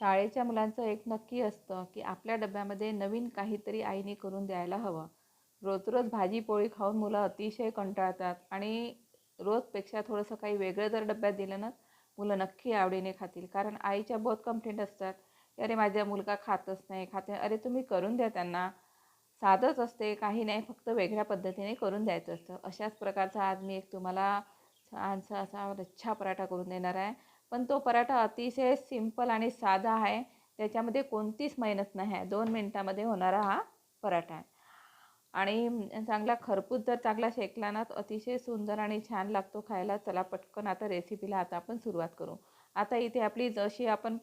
शाळेच्या मुलांचं एक नक्की असतं की आपल्या डब्यामध्ये नवीन काहीतरी आईने करून द्यायला हवं. रोज रोज भाजी पोळी खाऊन मुलं अतिशय कंटाळतात आणि रोजपेक्षा थोडंसं काही वेगळं जर डब्यात दिलं ना मुलं नक्की आवडीने खातील. कारण आईच्या बहुत कंप्लेंट असतात अरे माझा मुलगा खातच नाही खाते अरे तुम्ही करून द्या त्यांना. साधंच असते काही नाही फक्त वेगळ्या पद्धतीने करून द्यायचं असतं. अशाच प्रकारचा आज मी एक तुम्हाला छानसा असा रच्छा पराठा करून देणार आहे. पण तो पराठा अतिशय सिंपल आणि साधा आहे. त्याच्यामध्ये कोणतीच मेहनत नाही आहे. दोन मिनटामध्ये होणारा हा पराठा आहे. आणि चांगला खरपूस जर चांगला शेकला ना तर अतिशय सुंदर आणि छान लागतो खायला. चला पटकन आता रेसिपीला आता आपण सुरुवात करू. आता इथे आपली जशी आपण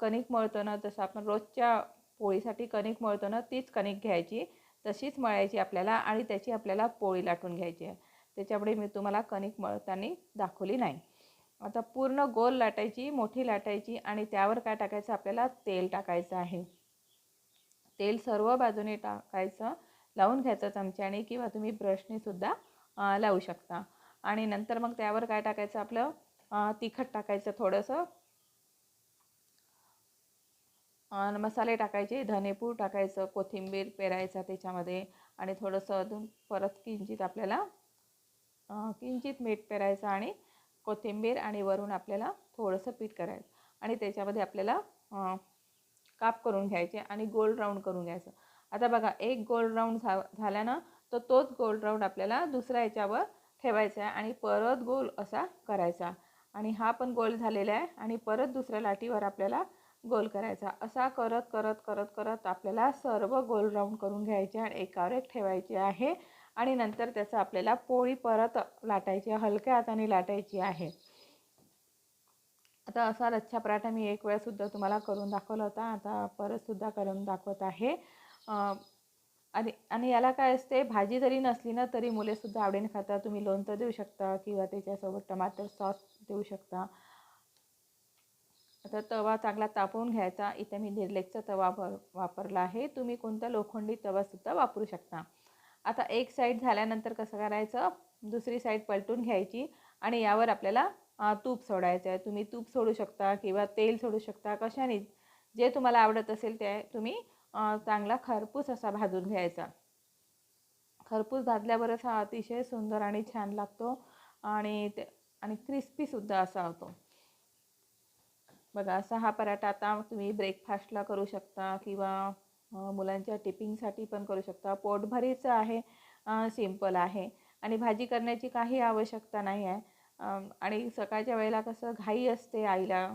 कणिक मळतो ना जसं आपण रोजच्या पोळीसाठी कणिक मळतो ना तीच कणिक घ्यायची. तशीच मळायची आपल्याला आणि त्याची आपल्याला पोळी लाटून घ्यायची आहे. त्याच्यामुळे मी तुम्हाला कणिक मळताना दाखवली नाही. आता पूर्ण गोल लाटायची मोठी लाटायची आणि त्यावर काय टाकायचं? आपल्याला तेल टाकायचं आहे. तेल सर्व बाजूने टाकायचं लावून घ्यायचं चमच्याने किंवा तुम्ही ब्रशने सुद्धा लावू शकता. आणि नंतर मग त्यावर काय टाकायचं आपलं? तिखट टाकायचं थोडंसं. मसाले टाकायचे धनेपूड टाकायचं कोथिंबीर पेरायचा त्याच्यामध्ये आणि थोडंसं अजून परत किंचित आपल्याला किंचित मीठ पेरायचं आणि कोथिंबीर आणि वरून आपल्याला थोडंसं पीठ करायचं. आणि त्याच्यामध्ये आपल्याला काप करून घ्यायचे आणि गोल राऊंड करून घ्यायचं. आता बघा एक गोल राऊंड झा झाला ना तर तोच गोल राऊंड आपल्याला दुसऱ्या याच्यावर ठेवायचा आहे आणि परत गोल असा करायचा. आणि हा पण गोल झालेला आहे आणि परत दुसऱ्या लाटीवर आपल्याला गोल करायचा. असा करत करत करत करत आपल्याला सर्व गोल राऊंड करून घ्यायचे आणि एकावर एक ठेवायचे आहे. आणि नंतर त्याचं आपल्याला पोळी परत लाटायची हलक्या हाताने लाटायची आहे. आता असा लच्छा पराठा मी एक वेळसुद्धा तुम्हाला करून दाखवला होता. आता परतसुद्धा करून दाखवत आहे. आणि आणि याला काय असते भाजी जरी नसली ना तरी मुलेसुद्धा आवडीने खातात. तुम्ही लोणचं देऊ शकता किंवा त्याच्यासोबत टमाटर सॉस देऊ शकता. आता तवा चांगला तापवून घ्यायचा. इथे मी निर्लेकचा तवा वापरला आहे. तुम्ही कोणता लोखंडी तवासुद्धा वापरू शकता. आता एक साईड झाल्यानंतर कसं करायचं? दुसरी साईड पलटून घ्यायची आणि यावर आपल्याला तूप सोडायचं आहे. तुम्ही तूप सोडू शकता किंवा तेल सोडू शकता. कशाने? जे तुम्हाला आवडत असेल ते तुम्ही चांगला खरपूस असा भाजून घ्यायचा. खरपूस भाजल्यावरच हा अतिशय सुंदर आणि छान लागतो आणि ते आणि क्रिस्पीसुद्धा असा होतो. बघा असा हा पराठा आता तुम्ही ब्रेकफास्टला करू शकता किंवा मुलांच्या टिपिंगसाठी पण करू शकता. पोटभरीचं आहे सिंपल आहे. आणि भाजी करण्याची काही आवश्यकता नाही आहे. आणि सकाळच्या वेळेला कसं घाई असते आईला.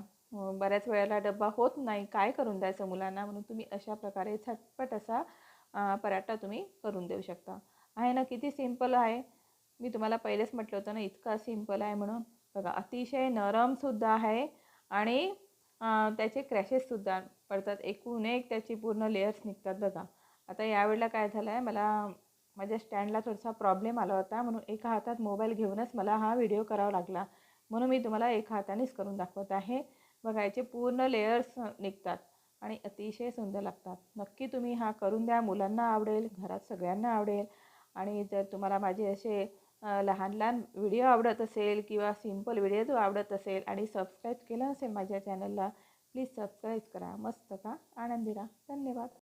बऱ्याच वेळेला डब्बा होत नाही. काय करून द्यायचं मुलांना? म्हणून तुम्ही अशा प्रकारे झटपट असा पराठा तुम्ही करून देऊ शकता. आहे ना किती सिंपल आहे. मी तुम्हाला पहिलेच म्हटलं होतं ना इतका सिंपल आहे म्हणून. बघा अतिशय नरमसुद्धा आहे. आणि त्याचे क्रॅशेससुद्धा पडतात. एकूण एक त्याची पूर्ण लेयर्स निघतात बघा. आता यावेळेला काय झालं आहे मला माझ्या स्टँडला थोडासा प्रॉब्लेम आला होता. म्हणून एका हातात मोबाईल घेऊनच मला हा व्हिडिओ करावा लागला. म्हणून मी तुम्हाला एका हातानेच करून दाखवत आहे. बघा याचे पूर्ण लेयर्स निघतात आणि अतिशय सुंदर लागतात. नक्की तुम्ही हा करून द्या. मुलांना आवडेल घरात सगळ्यांना आवडेल. आणि जर तुम्हाला माझे असे लहान लहान व्हिडिओ आवडत असेल किंवा सिंपल व्हिडिओ जो आवडत असेल आणि सबस्क्राईब केलं असेल माझ्या चॅनलला प्लीज सबस्क्राईब करा. मस्त का? आनंदी राहा धन्यवाद.